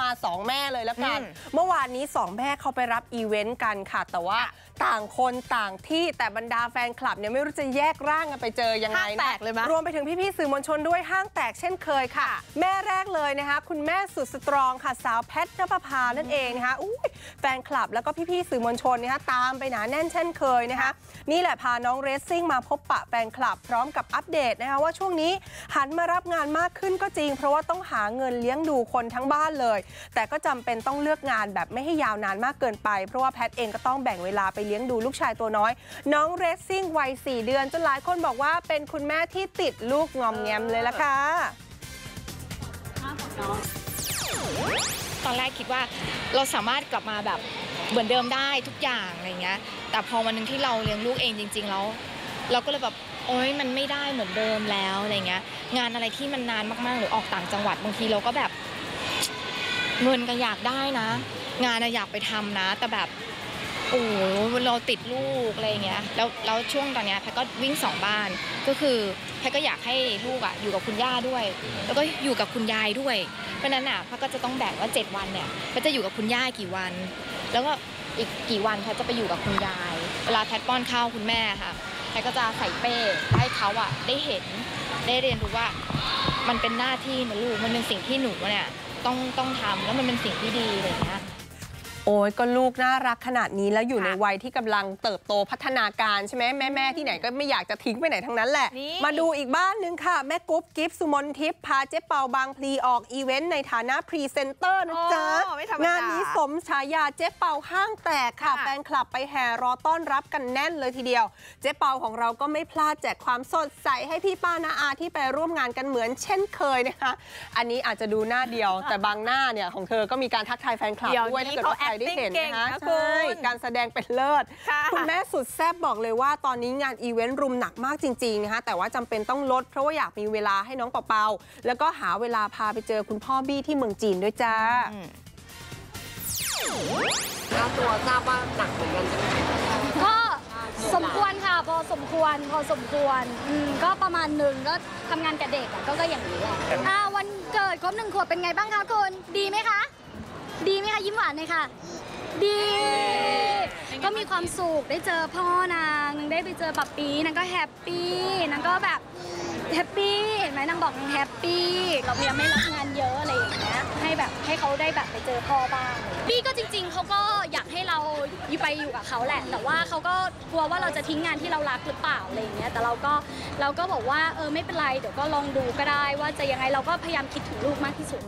มา2แม่เลยแล้วกันอืมเมื่อวานนี้2แม่เขาไปรับอีเวนต์กันค่ะ แต่ว่าต่างคนต่างที่แต่บรรดาแฟนคลับเนี่ยไม่รู้จะแยกร่างกันไปเจอยังไงห้างแตนะกเลยมั้ยรวมไปถึงพี่ๆสื่อมวลชนด้วยห้างแตกเช่นเคยค่ะ แม่แรกเลยนะคะ คุณแม่สุดสตรองค่ะสาวแพทนภพานั่นเองนะคะอุ้ยแฟนคลับแล้วก็พี่ๆสื่อมวลชนนะคะตามไปหนาแน่นเช่นเคยนะคะนี่แหละพาน้องเรซซิ่งมาพบปะแฟนคลับพร้อมกับอัปเดตนะคะว่าช่วงนี้หันมารับงานมากขึ้นก็จริง เพราะว่าต้องหาเงินเลี้ยงดูคนทั้งบ้านเลยแต่ก็จำเป็นต้องเลือกงานแบบไม่ให้ยาวนานมากเกินไป เพราะว่าแพทเองก็ต้องแบ่งเวลาไปเลี้ยงดูลูกชายตัวน้อย น้องเรซซิ่งวัย 4 เดือน จนหลายคนบอกว่าเป็นคุณแม่ที่ติดลูกงอมแงมเลยละค่ะตอนแรกคิดว่าเราสามารถกลับมาแบบเหมือนเดิมได้ทุกอย่างอะไรเงี้ย แต่พอวันหนึงที่เราเลี้ยงลูกเองจริง ๆ แล้ว เราก็เลยแบบโอ๊ยมันไม่ได้เหมือนเดิมแล้วอะไรเงี้ย งานอะไรที่มันนานมากๆ หรือออกต่างจังหวัดบางทีเราก็แบบ เงินก็อยากได้นะ งานอะอยากไปทำนะ แต่แบบโอ้โหเราติดลูกอะไรเงี้ยแล้วแล้วช่วงตอนเนี้ยแพทก็วิ่งสองบ้าน ก็คือแพทก็อยากให้ลูกอะอยู่กับคุณย่าด้วย แล้วก็อยู่กับคุณยายด้วย เพราะนั้นอะแพทก็จะต้องแบ่งว่า 7 วันเนี่ยแพทจะอยู่กับคุณย่ากี่วัน แล้วก็อีกกี่วันแพทจะไปอยู่กับคุณยาย เวลาแพทป้อนข้าวคุณแม่ค่ะแพทก็จะใส่เป้ให้เขาอะได้เห็นได้เรียนรู้ว่า มันเป็นหน้าที่นะลูกมันเป็นสิ่งที่หนูเนี่ย ต้องต้องทำแล้วมันเป็นสิ่งที่ดีอะไรอย่างเงี้ย โอ้ยก็ลูกน่ารักขนาดนี้แล้วอยู่ค่ะในวัยที่กำลังเติบโตพัฒนาการใช่ไหมแม่แม่ๆที่ไหนก็ไม่อยากจะทิ้งไปไหนทั้งนั้นแหละนี่มาดูอีกบ้านหนึงค่ะ แม่กุ๊บกิฟต์สุมนทิพย์พาเจ๊เปาบางพลีออกอีเวนต์ในฐานะพรีเซนเตอร์นะจ๊ะโอ้ไม่ธรรมดางงานนี้สมฉายาเจ๊เปาห้างแตกค่ะค่ะ แฟนคลับไปแห่รอต้อนรับกันแน่นเลยทีเดียว เจ๊เปาของเราก็ไม่พลาดแจกความสดใสให้พี่ป้านาอาที่ไปร่วมงานกันเหมือนเช่นเคยนะคะ อันนี้อาจจะดูหน้าเดียว แต่บางหน้าเนี่ยของเธอก็มีการทักทายแฟนคลับเดี๋ยวด้วยนี้ถ้าเกิดว่าใครได้เห็นเขา acting เก่งนะคะนะคุณใช่การแสดงเป็นเลิศค่ะคุณแม่สุดแซ่บบอกเลยว่าตอนนี้งานอีเวนต์รุมหนักมากจริงๆนะคะแต่ว่าจำเป็นต้องลดเพราะว่าอยากมีเวลาให้น้องเปาๆแล้วก็หาเวลาพาไปเจอคุณพ่อบี้ที่เมืองจีนด้วยจ้าค่าตัวทราบว่าหนักเหมือนกันใช่ไหมก็สมควรค่ะพอสมควรพอสมควรอืมก็ประมาณหนึ่งก็ทำงานกับเด็กอะก็ก็อย่างนี้แหละอ่าวันเกิดครบหนึ่งขวบเป็นไงบ้างคะคุณดีไหมคะ ดีไหมคะยิ้มหวานเลยค่ะ ดี ก็มีความสุขได้เจอพ่อนางได้ไปเจอปับปีนางก็แฮปปี้นางก็แบบแฮปปี้เห็นไหมนางบอกนางแฮปปี้เราพยายามไม่รับงานเยอะอะไรอย่างเงี้ยให้แบบให้เขาได้แบบไปเจอพ่อบ้างพี่ก็จริง ๆเขาก็อยากให้เราอยู่ไปอยู่กับเขาแหละ แต่ว่าเขาก็กลัวว่าเราจะทิ้งงานที่เรารักหรือเปล่าอะไรอย่างเงี้ยแต่เราก็เราก็บอกว่าเออไม่เป็นไรเดี๋ยวก็ลองดูก็ได้ว่าจะยังไงเราก็พยายามคิดถึงลูกมากที่สุด